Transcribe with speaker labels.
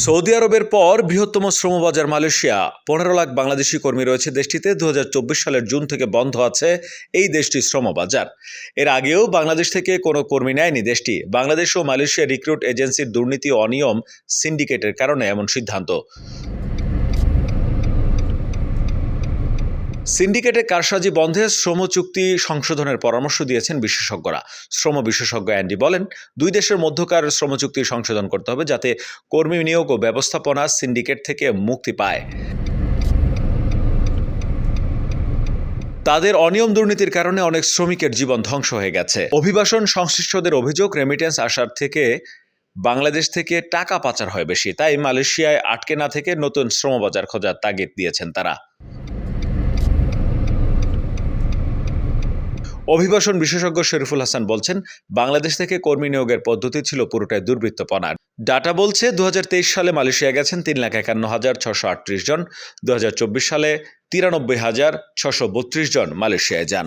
Speaker 1: Saudi আরবের পর বৃহত্তম শ্রমবাজার মালয়েশিয়া। পনেরো লাখ বাংলাদেশি কর্মী রয়েছে দেশটিতে। দু হাজার চব্বিশ সালের জুন থেকে বন্ধ আছে এই দেশটির শ্রমবাজার। এর আগেও বাংলাদেশ থেকে কোনো কর্মী নেয়নি দেশটি। বাংলাদেশ ও মালয়েশিয়া রিক্রুট এজেন্সির দুর্নীতি অনিয়ম সিন্ডিকেটের কারণে এমন সিদ্ধান্ত। সিন্ডিকেটের কারসাজি বন্ধে শ্রম চুক্তি সংশোধনের পরামর্শ দিয়েছেন বিশেষজ্ঞরা। শ্রম বিশেষজ্ঞ অ্যান্ডি বলেন, দুই দেশের মধ্যকার শ্রম চুক্তি সংশোধন করতে হবে যাতে কর্মী নিয়োগ ও ব্যবস্থাপনা সিন্ডিকেট থেকে মুক্তি পায়। তাদের অনিয়ম দুর্নীতির কারণে অনেক শ্রমিকের জীবন ধ্বংস হয়ে গেছে। অভিবাসন সংশ্লিষ্টদের অভিযোগ রেমিটেন্স আসার থেকে বাংলাদেশ থেকে টাকা পাচার হয় বেশি। তাই মালয়েশিয়ায় আটকে না থেকে নতুন শ্রমবাজার খোঁজার তাগিদ দিয়েছেন তারা। অভিবাসন বিশেষজ্ঞ শরীফুল হাসান বলছেন, বাংলাদেশ থেকে কর্মী নিয়োগের পদ্ধতি ছিল পুরোটাই দুর্বৃত্তপনার। ডাটা বলছে দু হাজার তেইশ সালে মালয়েশিয়া গেছেন তিন লাখ একান্ন হাজার ছশো আটত্রিশ জন দু হাজার চব্বিশ সালে তিরানব্বই হাজার ছশো বত্রিশ জন মালয়েশিয়ায় যান।